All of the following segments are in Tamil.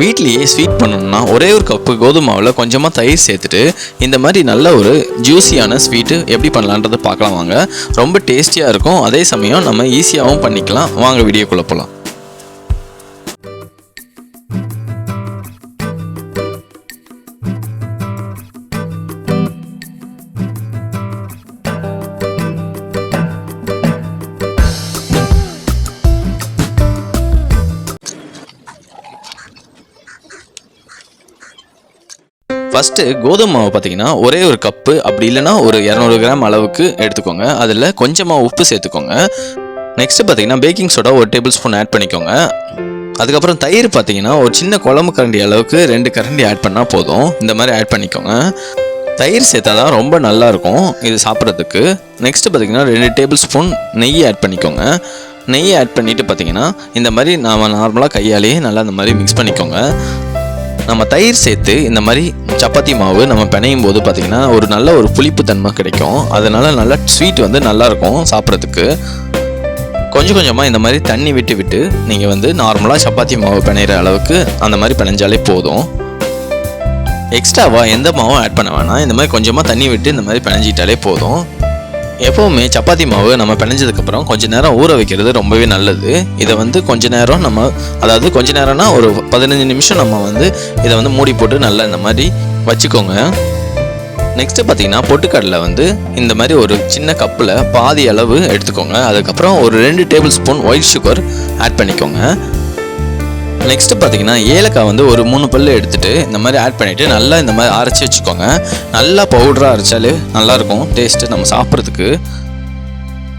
வீட்லேயே ஸ்வீட் பண்ணணும்னா ஒரே ஒரு கப்பு கோதுமாவில் கொஞ்சமாக தயிர் சேர்த்துட்டு இந்த மாதிரி நல்ல ஒரு ஜூஸியான ஸ்வீட்டு எப்படி பண்ணலான்றதை பார்க்கலாம் வாங்க. ரொம்ப டேஸ்டியாக இருக்கும். அதே சமயம் நம்ம ஈஸியாகவும் பண்ணிக்கலாம். வாங்க வீடியோக்குள்ளே போகலாம் ஃபஸ்ட்டு கோதுமை மாவு பார்த்தீங்கன்னா ஒரே ஒரு கப்பு அப்படி இல்லைன்னா ஒரு இரநூறு கிராம் அளவுக்கு எடுத்துக்கோங்க. அதில் கொஞ்சமாக உப்பு சேர்த்துக்கோங்க. நெக்ஸ்ட்டு பார்த்தீங்கன்னா பேக்கிங் சோடா ஒரு டேபிள் ஸ்பூன் ஆட் பண்ணிக்கோங்க. அதுக்கப்புறம் தயிர் பார்த்தீங்கன்னா ஒரு சின்ன குழம்பு கரண்டி அளவுக்கு ரெண்டு கரண்டி ஆட் பண்ணால் போதும். இந்த மாதிரி ஆட் பண்ணிக்கோங்க. தயிர் சேர்த்தா தான் ரொம்ப நல்லா இருக்கும் இது சாப்பிட்றதுக்கு. நெக்ஸ்ட்டு பார்த்தீங்கன்னா ரெண்டு டேபிள் ஸ்பூன் நெய் ஆட் பண்ணிக்கோங்க. நெய் ஆட் பண்ணிவிட்டு பார்த்தீங்கன்னா இந்த மாதிரி நாம் நார்மலாக கையாலேயே நல்லா இந்த மாதிரி மிக்ஸ் பண்ணிக்கோங்க. நம்ம தயிர் சேர்த்து இந்த மாதிரி சப்பாத்தி மாவு நம்ம பிணையும் போது பார்த்தீங்கன்னா ஒரு நல்ல ஒரு புளிப்பு தன்மை கிடைக்கும். அதனால் நல்லா ஸ்வீட் வந்து நல்லா இருக்கும் சாப்பிட்றதுக்கு. கொஞ்சம் கொஞ்சமாக இந்த மாதிரி தண்ணி விட்டு விட்டு நீங்கள் வந்து நார்மலாக சப்பாத்தி மாவு பிணையிற அளவுக்கு அந்த மாதிரி பிணைஞ்சாலே போதும். எக்ஸ்ட்ராவாக எந்த மாவும் ஆட் பண்ண வேணாம். இந்த மாதிரி கொஞ்சமாக தண்ணி விட்டு இந்த மாதிரி பிணைஞ்சிட்டாலே போதும். எப்போவுமே சப்பாத்தி மாவு நம்ம பிணைஞ்சதுக்கப்புறம் கொஞ்ச நேரம் ஊற வைக்கிறது ரொம்பவே நல்லது. இதை வந்து கொஞ்ச நேரம் நம்ம அதாவது கொஞ்ச நேரம்னா ஒரு பதினஞ்சு நிமிஷம் நம்ம வந்து இதை வந்து மூடி போட்டு நல்லா இந்த மாதிரி வச்சுக்கோங்க. நெக்ஸ்ட்டு பார்த்தீங்கன்னா பொட்டுக்கடலை வந்து இந்த மாதிரி ஒரு சின்ன கப்பில் பாதி அளவு எடுத்துக்கோங்க. அதுக்கப்புறம் ஒரு ரெண்டு table spoon white sugar add பண்ணிக்கோங்க. நெக்ஸ்ட் பார்த்தீங்கன்னா ஏலக்காய் வந்து ஒரு மூணு பல்லு எடுத்துகிட்டு இந்த மாதிரி ஆட் பண்ணிவிட்டு நல்லா இந்த மாதிரி அரைச்சி வச்சுக்கோங்க. நல்லா பவுடராக அரைச்சாலே நல்லாயிருக்கும். டேஸ்ட்டு நம்ம சாப்பிட்றதுக்கு.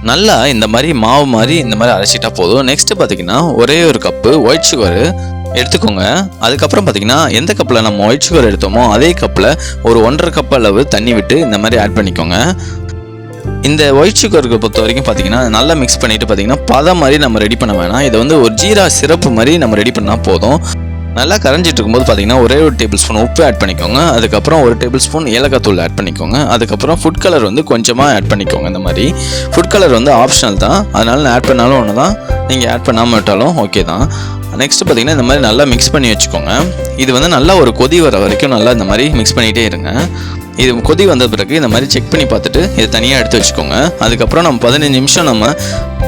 நல்லா இந்த மாதிரி மாவு மாதிரி இந்த மாதிரி அரைச்சிட்டா போதும். நெக்ஸ்ட்டு பார்த்தீங்கன்னா ஒரே ஒரு கப்பு ஒயிட் சுகர் எடுத்துக்கோங்க. அதுக்கப்புறம் பார்த்தீங்கன்னா எந்த கப்பில் நம்ம ஒயிட் சுகர் எடுத்தோமோ அதே கப்பில் ஒரு ஒன்றரை கப் அளவு தண்ணி விட்டு இந்த மாதிரி ஆட் பண்ணிக்கோங்க. இந்த ஒயிட் சுகருக்கு பொறுத்த வரைக்கும் பார்த்தீங்கன்னா நல்லா மிக்ஸ் பண்ணிட்டு பார்த்தீங்கன்னா பதம் மாதிரி நம்ம ரெடி பண்ண வேணாம். இதை வந்து ஒரு ஜீரா சிறப்பு மாதிரி நம்ம ரெடி பண்ணால் போதும். நல்லா கரைஞ்சிட்டு இருக்கும்போது பார்த்தீங்கன்னா ஒரே ஒரு டேபிள் ஸ்பூன் உப்பு ஆட் பண்ணிக்கோங்க. அதுக்கப்புறம் ஒரு டேபிள் ஸ்பூன் ஏலக்காய் தூள் ஆட் பண்ணிக்கோங்க. அதுக்கப்புறம் ஃபுட் கலர் வந்து கொஞ்சமாக ஆட் பண்ணிக்கோங்க இந்த மாதிரி. ஃபுட் கலர் வந்து ஆப்ஷனல் தான். அதனால் நான் ஆட் பண்ணாலும் ஒன்று தான் நீங்கள் ஆட் பண்ணாமல் விட்டாலும் ஓகே தான். நெக்ஸ்ட் பார்த்தீங்கன்னா இந்த மாதிரி நல்லா மிக்ஸ் பண்ணி வச்சுக்கோங்க. இது வந்து நல்லா ஒரு கொதி வர வரைக்கும் நல்லா இந்த மாதிரி மிக்ஸ் பண்ணிகிட்டே இருங்க. இது கொதி வந்த பிறகு இந்த மாதிரி செக் பண்ணி பார்த்துட்டு இதை தனியாக எடுத்து வச்சுக்கோங்க. அதுக்கப்புறம் நம்ம பதினஞ்சு நிமிஷம் நம்ம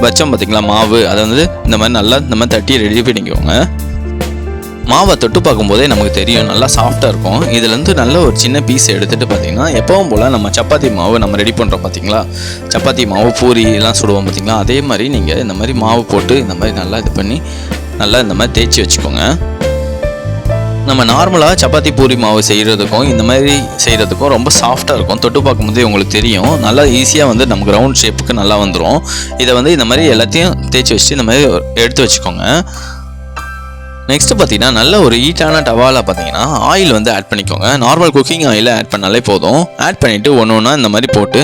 வச்சோம் பார்த்தீங்களா மாவு. அதை வந்து இந்த மாதிரி நல்லா இந்த மாதிரி தட்டி ரெடி பண்ணிக்கோங்க மாவை தொட்டு பார்க்கும்போதே நமக்கு தெரியும் நல்லா சாஃப்டாக இருக்கும். இதுலேருந்து நல்ல ஒரு சின்ன பீஸ் எடுத்துகிட்டு பார்த்தீங்கன்னா எப்பவும் போல் நம்ம சப்பாத்தி மாவு நம்ம ரெடி பண்ணுறோம் பார்த்தீங்களா சப்பாத்தி மாவு பூரி எல்லாம் சுடுவோம் பார்த்தீங்களா அதே மாதிரி நீங்கள் இந்த மாதிரி மாவு போட்டு இந்த மாதிரி நல்லா இது பண்ணி நல்லா இந்த மாதிரி தேய்ச்சி வச்சுக்கோங்க. நம்ம நார்மலாக சப்பாத்தி பூரி மாவு செய்கிறதுக்கும் இந்த மாதிரி செய்கிறதுக்கும் ரொம்ப சாஃப்டாக இருக்கும். தொட்டு பார்க்கும்போதே உங்களுக்கு தெரியும். நல்லா ஈஸியாக வந்து நமக்கு ரவுண்ட் ஷேப்புக்கு நல்லா வந்துடும் இதை வந்து இந்த மாதிரி எல்லாத்தையும் தேய்ச்சி வச்சு இந்த மாதிரி எடுத்து வச்சுக்கோங்க. நெக்ஸ்ட் பார்த்தீங்கன்னா நல்ல ஒரு ஹீட்டான டவாவில் பார்த்தீங்கன்னா ஆயில் வந்து ஆட் பண்ணிக்கோங்க. நார்மல் குக்கிங் ஆயில் ஆட் பண்ணாலே போதும். ஆட் பண்ணிவிட்டு ஒன்று ஒன்றா இந்த மாதிரி போட்டு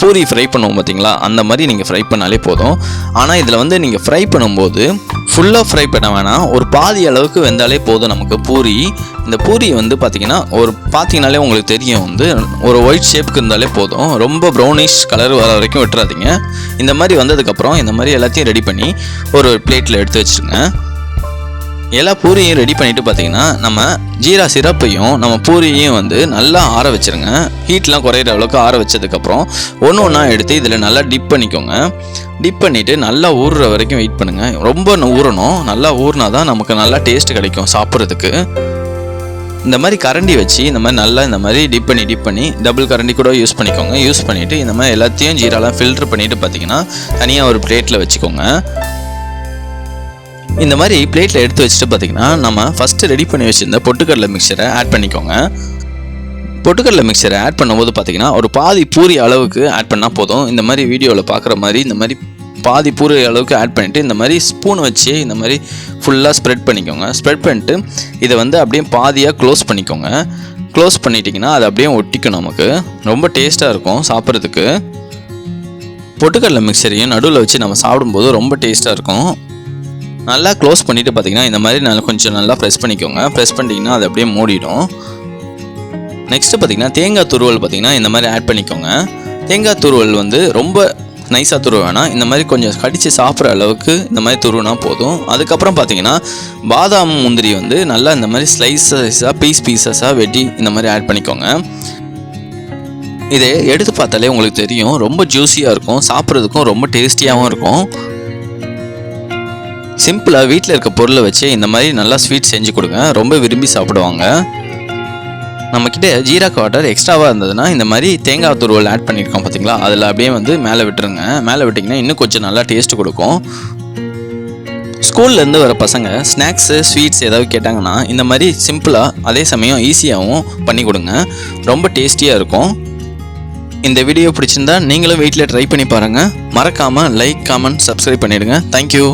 பூரி ஃப்ரை பண்ணுவோம் பார்த்தீங்களா? அந்த மாதிரி நீங்கள் ஃப்ரை பண்ணாலே போதும். ஆனால் இதில் வந்து நீங்கள் ஃப்ரை பண்ணும்போது ஃபுல்லாக ஃப்ரை பண்ண வேணாம். ஒரு பாதி அளவுக்கு வெந்தாலே போதும் நமக்கு பூரி. இந்த பூரி வந்து பார்த்தீங்கன்னா ஒரு பார்த்தீங்கனாலே உங்களுக்கு தெரியும். வந்து ஒரு ஒயிட் ஷேப்புக்கு இருந்தாலே போதும். ரொம்ப ப்ரௌனிஷ் கலர் வர வரைக்கும் விட்டுறாதீங்க. இந்த மாதிரி வந்ததுக்கப்புறம் இந்த மாதிரி எல்லாத்தையும் ரெடி பண்ணி ஒரு பிளேட்டில் எடுத்து வச்சுருங்க. எல்லா பூரியும் ரெடி பண்ணிட்டு பார்த்தீங்கன்னா நம்ம ஜீரா சிரப்பையும் நம்ம பூரியையும் வந்து நல்லா ஆற வச்சிருங்க. ஹீட்லாம் குறையிற அளவுக்கு ஆற வச்சதுக்கப்புறம் ஒன்று ஒன்றா எடுத்து இதில் நல்லா டிப் பண்ணிக்கோங்க. டிப் பண்ணிவிட்டு நல்லா ஊறுற வரைக்கும் வெயிட் பண்ணுங்கள் ரொம்ப ஊறணும். நல்லா ஊறினா தான் நமக்கு நல்லா டேஸ்ட் கிடைக்கும் சாப்பிட்றதுக்கு. இந்த மாதிரி கரண்டி வச்சு இந்த மாதிரி நல்லா இந்த மாதிரி டிப் பண்ணி டிப் பண்ணி டபுள் கரண்டி கூட யூஸ் பண்ணிக்கோங்க. யூஸ் பண்ணிவிட்டு இந்த மாதிரி எல்லாத்தையும் ஜீராலாம் ஃபில்ட்ரு பண்ணிவிட்டு பார்த்தீங்கன்னா தனியாக ஒரு பிளேட்டில் வச்சுக்கோங்க. இந்த மாதிரி பிளேட்டில் எடுத்து வச்சுட்டு பார்த்தீங்கன்னா நம்ம ஃபஸ்ட்டு ரெடி பண்ணி வச்சுருந்த பொட்டுக்கடலை மிக்சரை ஆட் பண்ணிக்கோங்க. பொட்டுக்கடலை மிக்சரை ஆட் பண்ணும்போது பார்த்தீங்கன்னா ஒரு பாதி பூரி அளவுக்கு ஆட் பண்ணால் போதும். இந்த மாதிரி வீடியோவில் பார்க்குற மாதிரி இந்த மாதிரி பாதி பூரி அளவுக்கு ஆட் பண்ணிவிட்டு இந்த மாதிரி ஸ்பூன் வச்சு இந்த மாதிரி ஃபுல்லாக ஸ்ப்ரெட் பண்ணிக்கோங்க. ஸ்ப்ரெட் பண்ணிட்டு இதை வந்து அப்படியே பாதியாக க்ளோஸ் பண்ணிக்கோங்க. க்ளோஸ் பண்ணிட்டீங்கன்னா அது அப்படியே ஒட்டிக்கும் நமக்கு. ரொம்ப டேஸ்ட்டாக இருக்கும் சாப்பிட்றதுக்கு. பொட்டுக்கடலை மிக்சரையும் நடுவில் வச்சு நம்ம சாப்பிடும்போது ரொம்ப டேஸ்ட்டாக இருக்கும். நல்லா க்ளோஸ் பண்ணிவிட்டு பார்த்தீங்கன்னா இந்த மாதிரி நல்லா கொஞ்சம் நல்லா ப்ரெஸ் பண்ணிக்கோங்க. ப்ரெஸ் பண்ணிட்டீங்கன்னா அது அப்படியே மூடிடும். நெக்ஸ்ட்டு பார்த்தீங்கன்னா தேங்காய் துருவல் பார்த்தீங்கன்னா இந்த மாதிரி ஆட் பண்ணிக்கோங்க. தேங்காய் துருவல் வந்து ரொம்ப நைஸாக துருவ வேணாம். இந்த மாதிரி கொஞ்சம் கடித்து சாப்பிட்ற அளவுக்கு இந்த மாதிரி துருவினா போதும். அதுக்கப்புறம் பார்த்தீங்கன்னா பாதாம் முந்திரி வந்து நல்லா இந்த மாதிரி ஸ்லைசஸாக பீஸ் பீசஸாக வெட்டி இந்த மாதிரி ஆட் பண்ணிக்கோங்க. இதை எடுத்து பார்த்தாலே உங்களுக்கு தெரியும் ரொம்ப ஜூஸியாக இருக்கும் சாப்பிட்றதுக்கும் ரொம்ப டேஸ்டியாகவும் இருக்கும். சிம்பிளாக வீட்டில் இருக்க பொருளை வச்சு இந்த மாதிரி நல்லா ஸ்வீட் செஞ்சு கொடுங்க. ரொம்ப விரும்பி சாப்பிடுவாங்க. நம்மக்கிட்ட ஜீரா வாட்டர் எக்ஸ்ட்ராவாக இருந்ததுன்னா இந்த மாதிரி தேங்காய் துருவல் ஆட் பண்ணியிருக்கோம் பார்த்தீங்களா அதில் அப்படியே வந்து மேலே விட்டுருங்க. மேலே விட்டிங்கன்னா இன்னும் கொஞ்சம் நல்லா டேஸ்ட் கொடுக்கும். ஸ்கூல்லேருந்து வர பசங்க ஸ்நாக்ஸு ஸ்வீட்ஸ் ஏதாவது கேட்டாங்கன்னா இந்த மாதிரி சிம்பிளாக அதே சமயம் ஈஸியாகவும் பண்ணி கொடுங்க. ரொம்ப டேஸ்டியாக இருக்கும். இந்த வீடியோ பிடிச்சிருந்தா நீங்களும் வீட்டில் ட்ரை பண்ணி பாருங்கள் மறக்காமல் லைக் காமெண்ட் சப்ஸ்கிரைப் பண்ணிவிடுங்க தேங்க்யூ